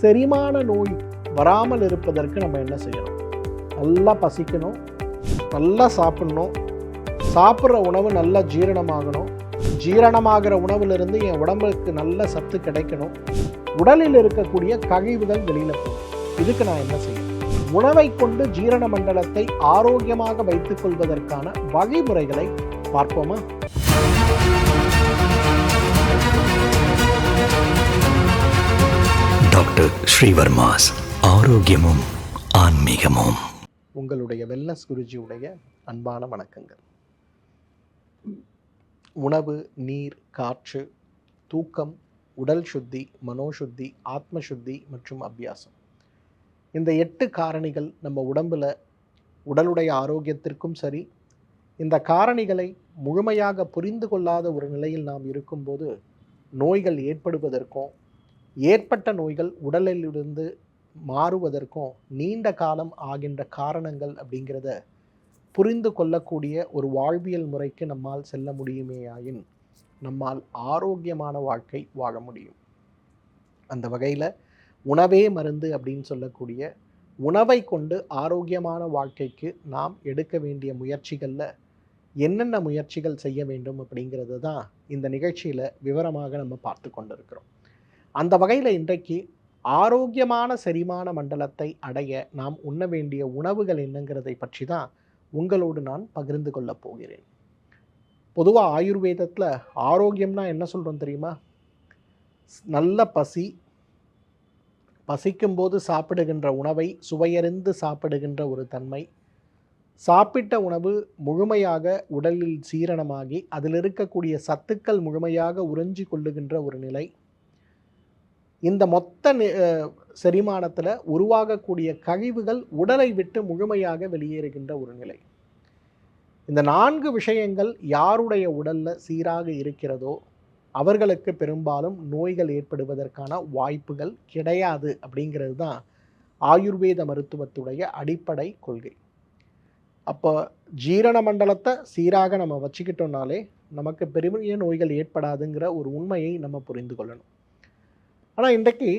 செரிமான நோய் வராமல் இருப்பதற்கு நம்ம என்ன செய்யணும்? நல்லா பசிக்கணும் நல்லா சாப்பிடணும். சாப்பிட்ற உணவு நல்லா ஜீரணமாகணும். ஜீரணமாகிற உணவிலிருந்து என் உடம்புக்கு நல்ல சத்து கிடைக்கணும். உடலில் இருக்கக்கூடிய கழிவுகள் வெளியில் போகும். இதுக்கு நான் என்ன செய்யணும்? உணவை கொண்டு ஜீரண மண்டலத்தை ஆரோக்கியமாக வைத்துக் கொள்வதற்கான வழிமுறைகளை பார்ப்போமா? டாக்டர் ஸ்ரீவர்மாஸ் ஆரோக்கியமும் ஆன்மீகமும். உங்களுடைய வெல்லஸ் குருஜியுடைய அன்பான வணக்கங்கள். உணவு நீர் காற்று தூக்கம் உடல் சுத்தி மனோசுத்தி ஆத்ம சுத்தி மற்றும் அபியாசம். இந்த எட்டு காரணிகள் நம்ம உடம்புல உடலுடைய ஆரோக்கியத்திற்கும் சரி இந்த காரணிகளை முழுமையாக புரிந்து கொள்ளாத ஒரு நிலையில் நாம் இருக்கும்போது நோய்கள் ஏற்படுவதற்கும் ஏற்பட்ட நோய்கள் உடலிலிருந்து மாறுவதற்கும் நீண்ட காலம் ஆகின்ற காரணங்கள் அப்படிங்கிறத புரிந்து கொள்ளக்கூடிய ஒரு வாழ்வியல் முறைக்கு நம்மால் செல்ல முடியுமேயாயின் நம்மால் ஆரோக்கியமான வாழ்க்கை வாழ முடியும். அந்த வகையில் உணவே மருந்து அப்படின்னு சொல்லக்கூடிய உணவை கொண்டு ஆரோக்கியமான வாழ்க்கைக்கு நாம் எடுக்க வேண்டிய முயற்சிகளில் என்னென்ன முயற்சிகள் செய்ய வேண்டும் அப்படிங்கிறது தான் இந்த நிகழ்ச்சியில் விவரமாக நம்ம பார்த்து கொண்டிருக்கிறோம். அந்த வகையில் இன்றைக்கு ஆரோக்கியமான செரிமான மண்டலத்தை அடைய நாம் உண்ண வேண்டிய உணவுகள் என்னங்கிறதை பற்றி தான் உங்களோடு நான் பகிர்ந்து கொள்ளப் போகிறேன். பொதுவாக ஆயுர்வேதத்தில் ஆரோக்கியம்னா என்ன சொல்கிறோம் தெரியுமா? நல்ல பசி பசிக்கும்போது சாப்பிடுகின்ற உணவை சுவையறிந்து சாப்பிடுகின்ற ஒரு தன்மை சாப்பிட்ட உணவு முழுமையாக உடலில் சீரணமாகி அதில் இருக்கக்கூடிய சத்துக்கள் முழுமையாக உறிஞ்சி கொள்ளுகின்ற ஒரு நிலை இந்த மொத்த செரிமானத்தில் உருவாகக்கூடிய கழிவுகள் உடலை விட்டு முழுமையாக வெளியேறுகின்ற ஒரு நிலை. இந்த நான்கு விஷயங்கள் யாருடைய உடலில் சீராக இருக்கிறதோ அவர்களுக்கு பெரும்பாலும் நோய்கள் ஏற்படுவதற்கான வாய்ப்புகள் கிடையாது அப்படிங்கிறது தான் ஆயுர்வேத மருத்துவத்துடைய அடிப்படை கொள்கை. அப்போ ஜீரண மண்டலத்தை சீராக நம்ம வச்சுக்கிட்டோம்னாலே நமக்கு பெரிய நோய்கள் ஏற்படாதுங்கிற ஒரு உண்மையை நம்ம புரிந்து கொள்ளணும். ஆனால் இன்றைக்கு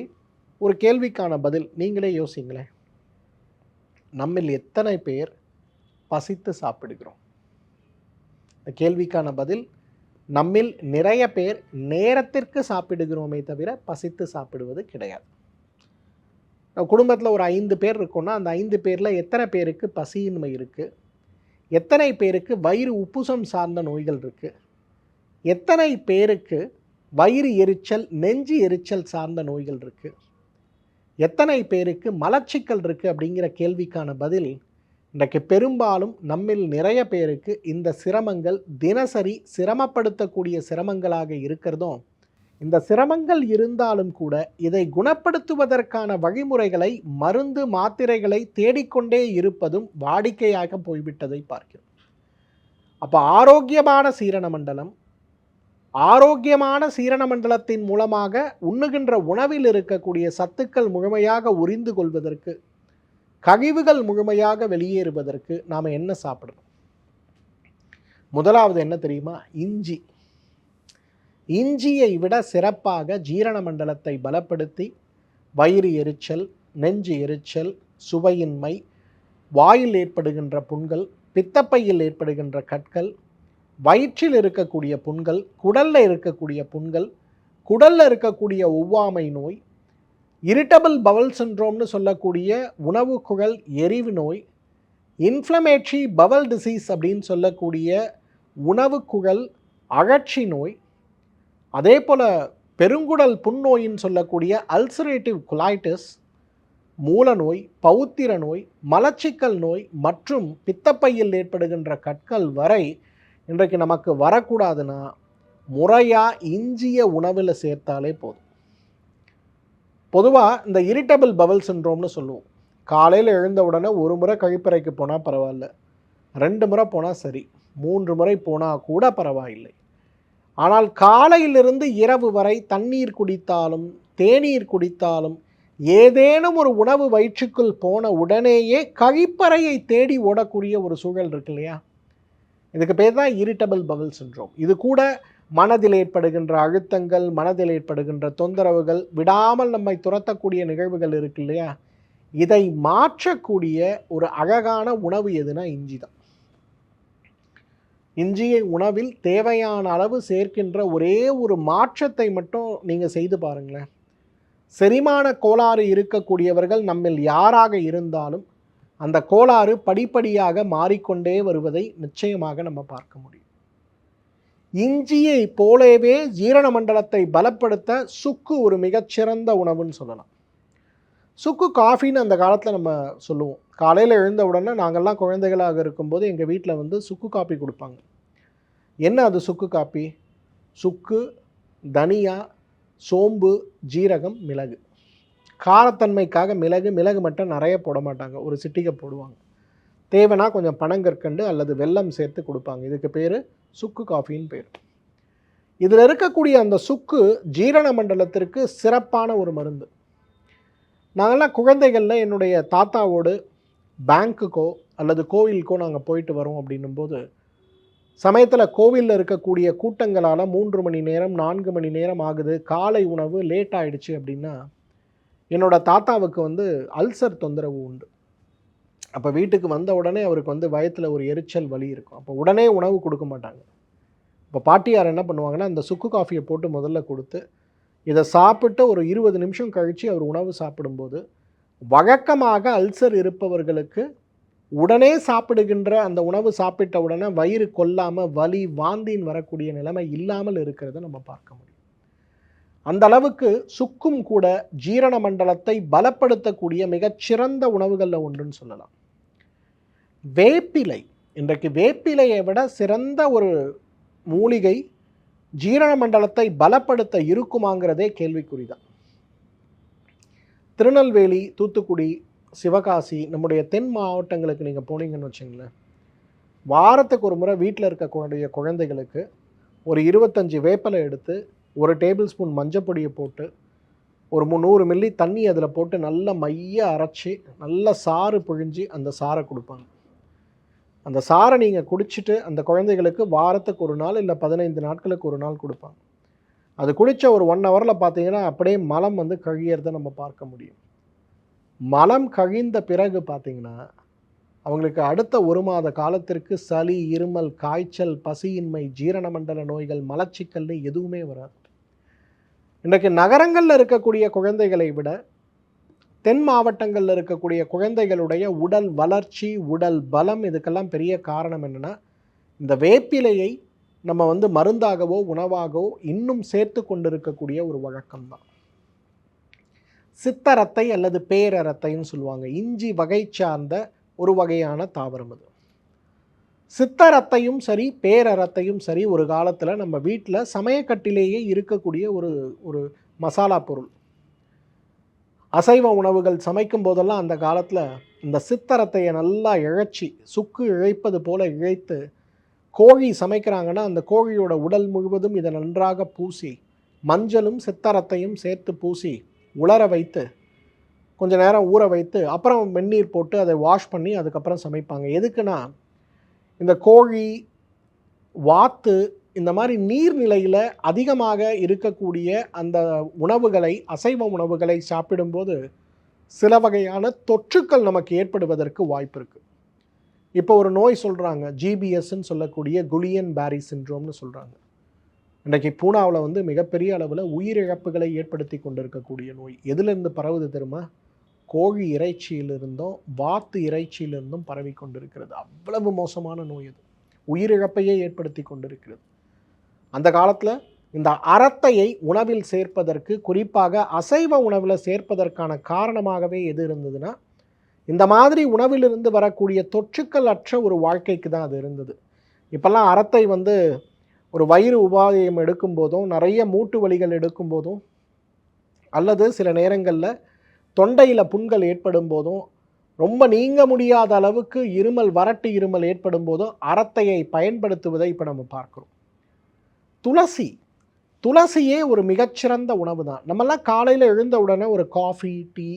ஒரு கேள்விக்கான பதில் நீங்களே யோசிங்களேன். நம்மில் எத்தனை பேர் பசித்து சாப்பிடுகிறோம்? இந்த கேள்விக்கான பதில் நம்மில் நிறைய பேர் நேரத்திற்கு சாப்பிடுகிறோமே தவிர பசித்து சாப்பிடுவது கிடையாது. குடும்பத்தில் ஒரு ஐந்து பேர் இருக்கோம்னா அந்த ஐந்து பேரில் எத்தனை பேருக்கு பசியின்மை இருக்குது எத்தனை பேருக்கு வயிறு உப்புசம் சார்ந்த நோய்கள் இருக்குது எத்தனை பேருக்கு வயிறு எரிச்சல் நெஞ்சு எரிச்சல் சார்ந்த நோய்கள் இருக்குது எத்தனை பேருக்கு மலச்சிக்கல் இருக்குது அப்படிங்கிற கேள்விக்கான பதில் இன்றைக்கு பெரும்பாலும் நம்மில் நிறைய பேருக்கு இந்த சிரமங்கள் தினசரி சிரமப்படுத்தக்கூடிய சிரமங்களாக இருக்கிறதும் இந்த சிரமங்கள் இருந்தாலும் கூட இதை குணப்படுத்துவதற்கான வழிமுறைகளை மருந்து மாத்திரைகளை தேடிக்கொண்டே இருப்பதும் வாடிக்கையாக போய்விட்டதை பார்க்கிறோம். அப்போ ஆரோக்கியமான சீரண மண்டலம் ஆரோக்கியமான சீரண மண்டலத்தின் மூலமாக உண்ணுகின்ற உணவில் இருக்கக்கூடிய சத்துக்கள் முழுமையாக உறிந்து கொள்வதற்கு கழிவுகள் முழுமையாக வெளியேறுவதற்கு நாம் என்ன சாப்பிடணும்? முதலாவது என்ன தெரியுமா? இஞ்சி. இஞ்சியை விட சிறப்பாக ஜீரண மண்டலத்தை பலப்படுத்தி வயிறு எரிச்சல் நெஞ்சு எரிச்சல் சுவையின்மை வாயில் ஏற்படுகின்ற புண்கள் பித்தப்பையில் ஏற்படுகின்ற கற்கள் வயிற்றில் இருக்கக்கூடிய புண்கள் குடலில் இருக்கக்கூடிய புண்கள் குடலில் இருக்கக்கூடிய ஒவ்வாமை நோய் இரிட்டபிள் பவல் சின்ரோம்னு சொல்லக்கூடிய உணவு குழல் எரிவு நோய் இன்ஃப்ளமேட்ரி பவல் டிசீஸ் அப்படின்னு சொல்லக்கூடிய உணவு குழல் அழற்சி நோய் அதே போல் பெருங்குடல் புண்ணோயின்னு சொல்லக்கூடிய அல்சரேட்டிவ் குலாய்டிஸ் மூலநோய் பௌத்திர நோய் மலச்சிக்கல் நோய் மற்றும் பித்தப்பையில் ஏற்படுகின்ற கற்கள் வரை இன்றைக்கு நமக்கு வரக்கூடாதுன்னா முறையாக இஞ்சிய உணவில் சேர்த்தாலே போதும். பொதுவாக இந்த இரிட்டபிள் பவல் சின்ரோம்னு சொல்லுவோம். காலையில் எழுந்த உடனே ஒரு முறை கழிப்பறைக்கு போனால் பரவாயில்ல. ரெண்டு முறை போனால் சரி. மூன்று முறை போனால் கூட பரவாயில்லை. ஆனால் காலையிலிருந்து இரவு வரை தண்ணீர் குடித்தாலும் தேநீர் குடித்தாலும் ஏதேனும் ஒரு உணவு வயிற்றுக்குள் போன உடனேயே கழிப்பறையை தேடி ஓடக்கூடிய ஒரு சூழல் இருக்கு இல்லையா? இதுக்கு பேர் தான் இரிட்டபிள் பவல் சின்ரோம் இது கூட மனதில் ஏற்படுகின்ற அழுத்தங்கள் மனதில் ஏற்படுகின்ற தொந்தரவுகள் விடாமல் நம்மை துரத்தக்கூடிய நிகழ்வுகள் இருக்கு இல்லையா? இதை மாற்றக்கூடிய ஒரு அழகான உணவு எதுனா இஞ்சி தான். இஞ்சியை உணவில் தேவையான அளவு சேர்க்கின்ற ஒரே ஒரு மாற்றத்தை மட்டும் நீங்கள் செய்து பாருங்களேன். செரிமான கோளாறு இருக்கக்கூடியவர்கள் நம்மில் யாராக இருந்தாலும் அந்த கோளாறு படிப்படியாக மாறிக்கொண்டே வருவதை நிச்சயமாக நம்ம பார்க்க முடியும். இஞ்சியை போலவே ஜீரண மண்டலத்தை பலப்படுத்த சுக்கு ஒரு மிகச்சிறந்த உணவுன்னு சொல்லலாம். சுக்கு காஃபின்னு அந்த காலத்தில் நம்ம சொல்லுவோம். காலையில் எழுந்த உடனே நாங்கள்லாம் குழந்தைகளாக இருக்கும்போது எங்கள் வீட்டில் வந்து சுக்கு காப்பி கொடுப்பாங்க. என்ன அது சுக்கு காப்பி? சுக்கு தனியா சோம்பு ஜீரகம் மிளகு. காரத்தன்மைக்காக மிளகு மிளகு மட்டும் நிறைய போட மாட்டாங்க. ஒரு சிட்டிகை போடுவாங்க. தேவைன்னா கொஞ்சம் பனங்கற்கண்டு அல்லது வெல்லம் சேர்த்து கொடுப்பாங்க. இதுக்கு பேர் சுக்கு காஃபின்னு பேர். இதில் இருக்கக்கூடிய அந்த சுக்கு ஜீரண மண்டலத்திற்கு சிறப்பான ஒரு மருந்து. நாங்கள்லாம் குழந்தைகளில் என்னுடைய தாத்தாவோடு பேங்க்குக்கோ அல்லது கோவிலுக்கோ நாங்கள் போயிட்டு வரோம் அப்படின்னும்போது சமயத்தில் கோவிலில் இருக்கக்கூடிய கூட்டங்களால் மூன்று மணி நேரம் நான்கு மணி நேரம் ஆகுது. காலை உணவு லேட் ஆகிடுச்சு அப்படின்னா என்னோடய தாத்தாவுக்கு வந்து அல்சர் தொந்தரவு உண்டு. அப்போ வீட்டுக்கு வந்த உடனே அவருக்கு வந்து வயத்தில் ஒரு எரிச்சல் வலி இருக்கும். அப்போ உடனே உணவு கொடுக்க மாட்டாங்க. இப்போ பாட்டியார் என்ன பண்ணுவாங்கன்னா அந்த சுக்கு காஃபியை போட்டு முதல்ல கொடுத்து இதை சாப்பிட்டு ஒரு இருபது நிமிஷம் கழித்து அவர் உணவு சாப்பிடும்போது வழக்கமாக அல்சர் இருப்பவர்களுக்கு உடனே சாப்பிடுகின்ற அந்த உணவு சாப்பிட்ட உடனே வயிறு கொல்லாமல் வலி வாந்தின்னு வரக்கூடிய நிலைமை இல்லாமல் இருக்கிறத நம்ம பார்க்க முடியும். அந்த அளவுக்கு சுக்கும் கூட ஜீரண மண்டலத்தை பலப்படுத்தக்கூடிய மிகச்சிறந்த உணவுகளில் ஒன்றுன்னு சொல்லலாம். வேப்பிலை இன்றைக்கு வேப்பிலையை விட சிறந்த ஒரு மூலிகை ஜீரண மண்டலத்தை பலப்படுத்த இருக்குமாங்கிறதே கேள்விக்குறிதான். திருநெல்வேலி தூத்துக்குடி சிவகாசி நம்முடைய தென் மாவட்டங்களுக்கு நீங்கள் போனீங்கன்னு வச்சுங்களேன் வாரத்துக்கு ஒரு முறை வீட்டில் இருக்கக்கூடிய குழந்தைகளுக்கு ஒரு இருபத்தஞ்சி வேப்பலை எடுத்து ஒரு டேபிள் ஸ்பூன் மஞ்சப்பொடியை போட்டு ஒரு முந்நூறு மில்லி தண்ணி அதில் போட்டு நல்லா மைய அரைச்சி நல்ல சாறு பிழிஞ்சு அந்த சாறை கொடுப்பாங்க. அந்த சாறை நீங்கள் குடிச்சிட்டு அந்த குழந்தைகளுக்கு வாரத்துக்கு ஒரு நாள் இல்லை பதினைந்து நாட்களுக்கு ஒரு நாள் கொடுப்பாங்க. அது குடித்த ஒரு ஒன் ஹவரில் பார்த்தீங்கன்னா அப்படியே மலம் வந்து கழியறதை நம்ம பார்க்க முடியும். மலம் கழிந்த பிறகு பார்த்தீங்கன்னா அவங்களுக்கு அடுத்த ஒரு மாத காலத்திற்கு சளி இருமல் காய்ச்சல் பசியின்மை ஜீரண மண்டல நோய்கள் மலச்சிக்கல்னு எதுவுமே வராது. இன்றைக்கு நகரங்களில் இருக்கக்கூடிய குழந்தைகளை விட தென் மாவட்டங்களில் இருக்கக்கூடிய குழந்தைகளுடைய உடல் வளர்ச்சி உடல் பலம் இதுக்கெல்லாம் பெரிய காரணம் என்னென்னா இந்த வேப்பிலையை நம்ம வந்து மருந்தாகவோ உணவாகவோ இன்னும் சேர்த்து கொண்டிருக்கக்கூடிய ஒரு வழக்கம் தான். சித்தரத்தை அல்லது பேரரத்தைன்னு சொல்லுவாங்க. இஞ்சி வகை சார்ந்த ஒரு வகையான தாவரம் அது. சித்தரத்தையும் சரி பேரரத்தையும் சரி ஒரு காலத்தில் நம்ம வீட்டில் சமயக்கட்டிலேயே இருக்கக்கூடிய ஒரு ஒரு மசாலா பொருள். அசைவ உணவுகள் சமைக்கும் போதெல்லாம் அந்த காலத்தில் இந்த சித்தரத்தையை நல்லா இழைச்சி சுக்கு இழைப்பது போல இழைத்து கோழி சமைக்கிறாங்கன்னா அந்த கோழியோட உடல் முழுவதும் இதை நன்றாக பூசி மஞ்சளும் சித்தரத்தையும் சேர்த்து பூசி உலர வைத்து கொஞ்சம் நேரம் ஊற வைத்து அப்புறம் வெந்நீர் போட்டு அதை வாஷ் பண்ணி அதுக்கப்புறம் சமைப்பாங்க. எதுக்குன்னா இந்த கோழி வாத்து இந்த மாதிரி நீர்நிலையில் அதிகமாக இருக்கக்கூடிய அந்த உணவுகளை அசைவ உணவுகளை சாப்பிடும்போது சில வகையான தொற்றுக்கள் நமக்கு ஏற்படுவதற்கு வாய்ப்பு இருக்குது இப்போ ஒரு நோய் சொல்கிறாங்க ஜிபிஎஸ்ன்னு சொல்லக்கூடிய குலியன் பேரி சின்ட்ரோம்னு சொல்கிறாங்க இன்றைக்கு பூனாவில் வந்து மிகப்பெரிய அளவில் உயிரிழப்புகளை ஏற்படுத்தி கொண்டிருக்கக்கூடிய நோய். எதுலேருந்து பரவுது தெரியுமா? கோழி இறைச்சியிலிருந்தும் வாத்து இறைச்சியிலிருந்தும் பரவி கொண்டிருக்கிறது. அவ்வளவு மோசமான நோய் அது. உயிரிழப்பையே ஏற்படுத்தி கொண்டிருக்கிறது. அந்த காலத்தில் இந்த அறத்தையை உணவில் சேர்ப்பதற்கு குறிப்பாக அசைவ உணவில் சேர்ப்பதற்கான காரணமாகவே எது இருந்ததுன்னா இந்த மாதிரி உணவிலிருந்து வரக்கூடிய தொற்றுக்கள் அற்ற ஒரு வாழ்க்கைக்கு தான் அது இருந்தது. இப்போல்லாம் அறத்தை வந்து ஒரு வயிறு உபாயம் எடுக்கும் போதும் நிறைய மூட்டு வலிகள் எடுக்கும்போதும் அல்லது சில நேரங்களில் தொண்டையில் புண்கள் ஏற்படும் போதும் ரொம்ப நீங்க முடியாத அளவுக்கு இருமல் வறட்டு இருமல் ஏற்படும் போதும் அறத்தையை பயன்படுத்துவதை இப்போ நம்ம பார்க்குறோம். துளசி. துளசியே ஒரு மிகச்சிறந்த உணவு தான். நம்மெல்லாம் காலையில் எழுந்த உடனே ஒரு காஃபி டீ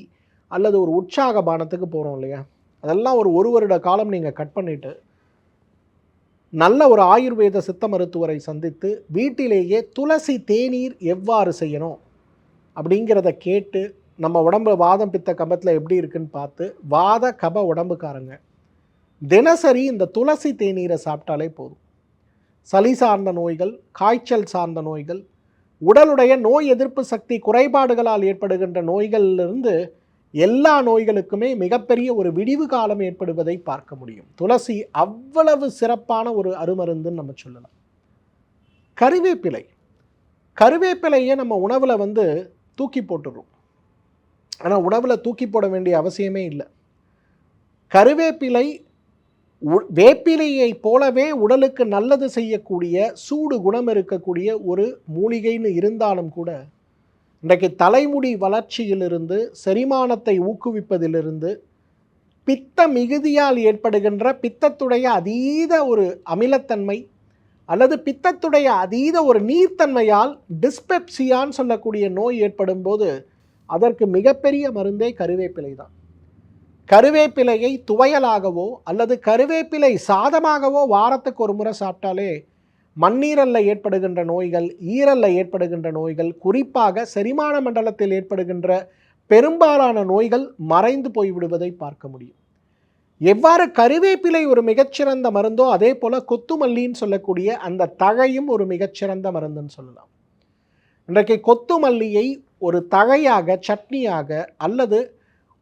அல்லது ஒரு உற்சாக பானத்துக்கு போகிறோம் இல்லையா? அதெல்லாம் ஒரு ஒரு வருட காலம் நீங்கள் கட் பண்ணிவிட்டு நல்ல ஒரு ஆயுர்வேத சித்த மருத்துவரை சந்தித்து வீட்டிலேயே துளசி தேநீர் எவ்வாறு செய்யணும் அப்படிங்கிறத கேட்டு நம்ம உடம்பு வாதம் பித்த கபத்தில் எப்படி இருக்குன்னு பார்த்து வாத கப உடம்புக்காரங்க. தினசரி இந்த துளசி தேநீரை சாப்பிட்டாலே போதும். சளி சார்ந்த நோய்கள் காய்ச்சல் சார்ந்த நோய்கள் உடலுடைய நோய் எதிர்ப்பு சக்தி குறைபாடுகளால் ஏற்படுகின்ற நோய்களிலிருந்து எல்லா நோய்களுக்குமே மிகப்பெரிய ஒரு விடிவு காலம் ஏற்படுவதை பார்க்க முடியும். துளசி அவ்வளவு சிறப்பான ஒரு அருமருந்துன்னு நம்ம சொல்லலாம். கருவேப்பிலை. கருவேப்பிலையை நம்ம உணவில் வந்து தூக்கி போட்டுடுறோம். ஆனால் உணவில் தூக்கி போட வேண்டிய அவசியமே இல்லை. கருவேப்பிலை உ- வேப்பிலையை போலவே உடலுக்கு நல்லது செய்யக்கூடிய சூடு குணம் இருக்கக்கூடிய ஒரு மூலிகைன்னு இருந்தாலும் கூட இன்றைக்கு தலைமுடி வளர்ச்சியிலிருந்து செரிமானத்தை ஊக்குவிப்பதிலிருந்து பித்த மிகுதியால் ஏற்படுகின்ற பித்தத்துடைய அதீத ஒரு அமிலத்தன்மை அல்லது பித்தத்துடைய அதீத ஒரு நீர்த்தன்மையால் டிஸ்பெப்சியான்னு சொல்லக்கூடிய நோய் ஏற்படும் போது அதற்கு மிகப்பெரிய மருந்தே கருவேப்பிலை தான். கருவேப்பிலையை துவையலாகவோ அல்லது கருவேப்பிலை சாதமாகவோ வாரத்துக்கு ஒரு முறை சாப்பிட்டாலே மண்ணீரல்ல ஏற்படுகின்ற நோய்கள் ஈரல்ல ஏற்படுகின்ற நோய்கள் குறிப்பாக செரிமான மண்டலத்தில் ஏற்படுகின்ற பெரும்பாலான நோய்கள் மறைந்து போய்விடுவதை பார்க்க முடியும். எவ்வாறு கருவேப்பிலை ஒரு மிகச்சிறந்த மருந்தோ அதே போல் கொத்துமல்லின்னு சொல்லக்கூடிய அந்த தழையும் ஒரு மிகச்சிறந்த மருந்துன்னு சொல்லலாம். இன்றைக்கு கொத்துமல்லியை ஒரு தழையாக சட்னியாக அல்லது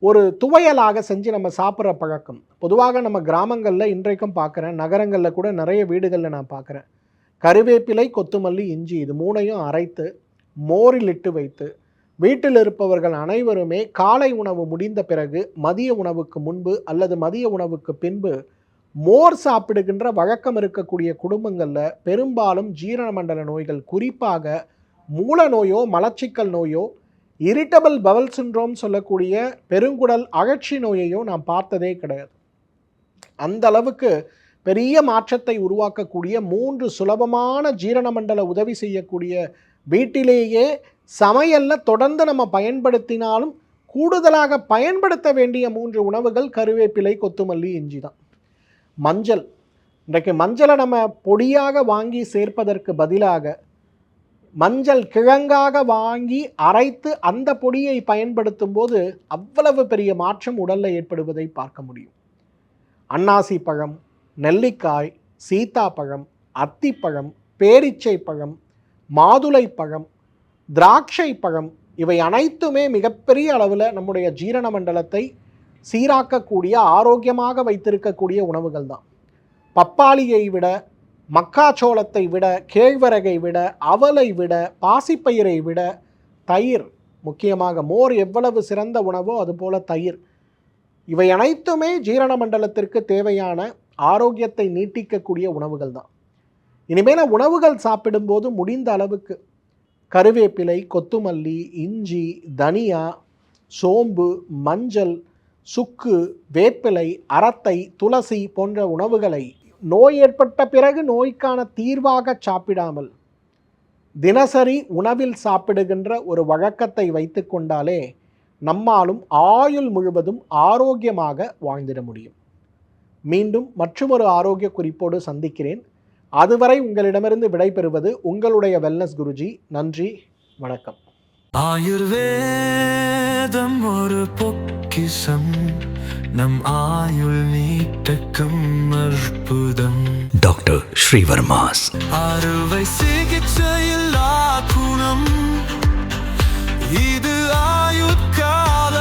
ஒரு துவையலாக செஞ்சு நம்ம சாப்பிட்ற பழக்கம். பொதுவாக நம்ம கிராமங்களில் இன்றைக்கும் பார்க்குறேன் நகரங்களில் கூட நிறைய வீடுகளில் நான் பார்க்குறேன். கருவேப்பிலை கொத்துமல்லி இஞ்சி இது மூணையும் அரைத்து மோரில் இட்டு வைத்து வீட்டில் இருப்பவர்கள் அனைவருமே காலை உணவு முடிந்த பிறகு மதிய உணவுக்கு முன்பு அல்லது மதிய உணவுக்கு பின்பு மோர் சாப்பிடுகின்ற வழக்கம் இருக்கக்கூடிய குடும்பங்களில் பெரும்பாலும் ஜீரண மண்டல நோய்கள் குறிப்பாக மூல நோயோ மலச்சிக்கல் நோயோ இரிட்டபிள் பவல் சின்ரோம் சொல்லக்கூடிய பெருங்குடல் அழற்சி நோயையோ நாம் பார்த்ததே கிடையாது. அந்த அளவுக்கு பெரிய மாற்றத்தை உருவாக்கக்கூடிய மூன்று சுலபமான ஜீரண மண்டல உதவி செய்யக்கூடிய வீட்டிலேயே சமையலில் தொடர்ந்து நம்ம பயன்படுத்தினாலும் கூடுதலாக பயன்படுத்த வேண்டிய மூன்று உணவுகள் கருவேப்பிலை கொத்துமல்லி இஞ்சி தான். மஞ்சள். இன்றைக்கு மஞ்சளை நம்ம பொடியாக வாங்கி சேர்ப்பதற்கு பதிலாக மஞ்சள் கிழங்காக வாங்கி அரைத்து அந்த பொடியை பயன்படுத்தும் போது அவ்வளவு பெரிய மாற்றம் உடலில் ஏற்படுவதை பார்க்க முடியும். அன்னாசி பழம் நெல்லிக்காய் சீத்தாப்பழம் அத்திப்பழம் பேரிச்சை பழம் மாதுளை பழம் திராட்சை பழம் இவை அனைத்துமே மிகப்பெரிய அளவில் நம்முடைய ஜீரண மண்டலத்தை சீராக்கக்கூடிய ஆரோக்கியமாக வைத்திருக்கக்கூடிய உணவுகள் தான் பப்பாளியை விட மக்காச்சோளத்தை விட கேழ்வரகை விட அவலை விட பாசிப்பயிரை விட தயிர் முக்கியமாக மோர் எவ்வளவு சிறந்த உணவோ அதுபோல தயிர். இவை அனைத்துமே ஜீரண மண்டலத்திற்கு தேவையான ஆரோக்கியத்தை நீட்டிக்கக்கூடிய உணவுகள் தான். இனிமேல் உணவுகள் சாப்பிடும்போது முடிந்த அளவுக்கு கருவேப்பிலை கொத்துமல்லி இஞ்சி தனியா சோம்பு மஞ்சள் சுக்கு வேப்பிலை அரத்தை துளசி போன்ற உணவுகளை நோய் ஏற்பட்ட பிறகு நோய்க்கான தீர்வாக சாப்பிடாமல் தினசரி உணவில் சாப்பிடுகின்ற ஒரு வழக்கத்தை வைத்து கொண்டாலே நம்மாலும் ஆயுள் முழுவதும் ஆரோக்கியமாக வாழ்ந்திட முடியும். மீண்டும் மற்றொரு ஆரோக்கிய குறிப்போடு சந்திக்கிறேன். அதுவரை உங்களிடமிருந்து விடைபெறுவது உங்களுடைய வெல்னஸ் குருஜி. நன்றி வணக்கம். ஆயுர்வேதம் ஒரு பொக்கிசம் நம் ஆயுள் நீட்டக்கும் அற்புதம். டாக்டர் ஸ்ரீவர்மாஸ். அறுவை சிகிச்சையில்லா குணம். இது ஆயுட்கால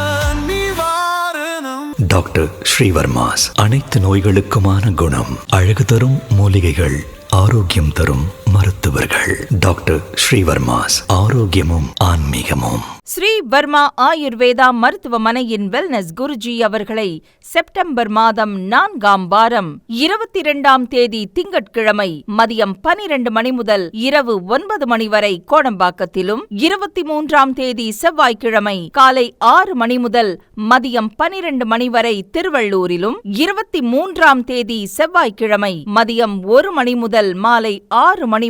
நிவாரணம். டாக்டர் ஸ்ரீவர்மாஸ். அனைத்து நோய்களுக்குமான குணம். அழகு தரும் மூலிகைகள் ஆரோக்கியம் தரும் மருத்துவர்கள். டாக்டர் ஸ்ரீவர்மாஸ் ஆரோக்கியமும் ஆன்மீகமும். ஸ்ரீ வர்மா ஆயுர்வேதா மருத்துவமனையின் வெல்னஸ் குருஜி அவர்களை செப்டம்பர் மாதம் நான்காம் வாரம் இருபத்தி இரண்டாம் தேதி திங்கட்கிழமை மதியம் பனிரெண்டு மணி முதல் இரவு ஒன்பது மணி வரை கோடம்பாக்கத்திலும் இருபத்தி மூன்றாம் தேதி செவ்வாய்க்கிழமை காலை ஆறு மணி முதல் மதியம் பனிரெண்டு மணி வரை திருவள்ளூரிலும் இருபத்தி மூன்றாம் தேதி செவ்வாய்க்கிழமை மதியம் ஒரு மணி முதல் மாலை ஆறு மணி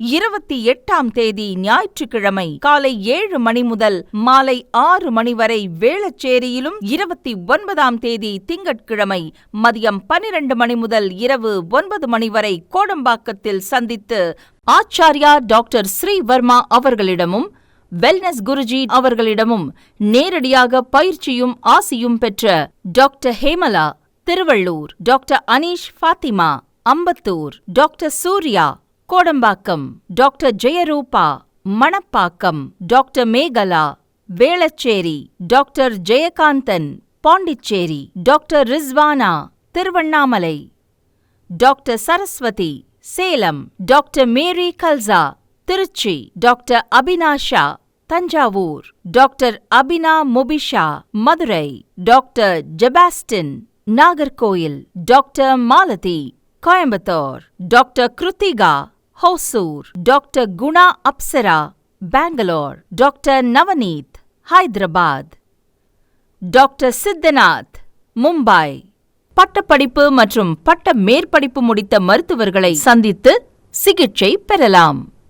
இருபத்தி எட்டாம் தேதி ஞாயிற்றுக்கிழமை காலை ஏழு மணி முதல் மாலை ஆறு மணி வரை வேளச்சேரியிலும் இருபத்தி ஒன்பதாம் தேதி திங்கட்கிழமை மதியம் பனிரெண்டு மணி முதல் இரவு ஒன்பது மணி வரை கோடம்பாக்கத்தில் சந்தித்து ஆச்சாரியா டாக்டர் ஸ்ரீவர்மா அவர்களிடமும் வெல்னஸ் குருஜி அவர்களிடமும் நேரடியாக பயிற்சியும் ஆசியும் பெற்ற doctor Hemala Tiruvallur. Doctor Aneesh Fathima Ambattur. Doctor Surya Kodambakkam doctor Jeyarooba Manapakkam doctor Megala Velachery doctor Jayakanthan Pondicherry doctor Rizwana Tiruvannamalai doctor Saraswathi Salem doctor Mary Kalsa Trichy doctor Abinasha Thanjavur doctor Abina Mubisha Madurai doctor Jebastin Nagercoil doctor Malathi Coimbatore doctor Kiruthika Hosur doctor Guna Apsara Bangalore doctor Navneeth Hyderabad. Doctor Siddhanath Mumbai. பட்டப்படிப்பு மற்றும் பட்ட மேற்படிப்பு முடித்த மருத்துவர்களை சந்தித்து சிகிச்சை பெறலாம்.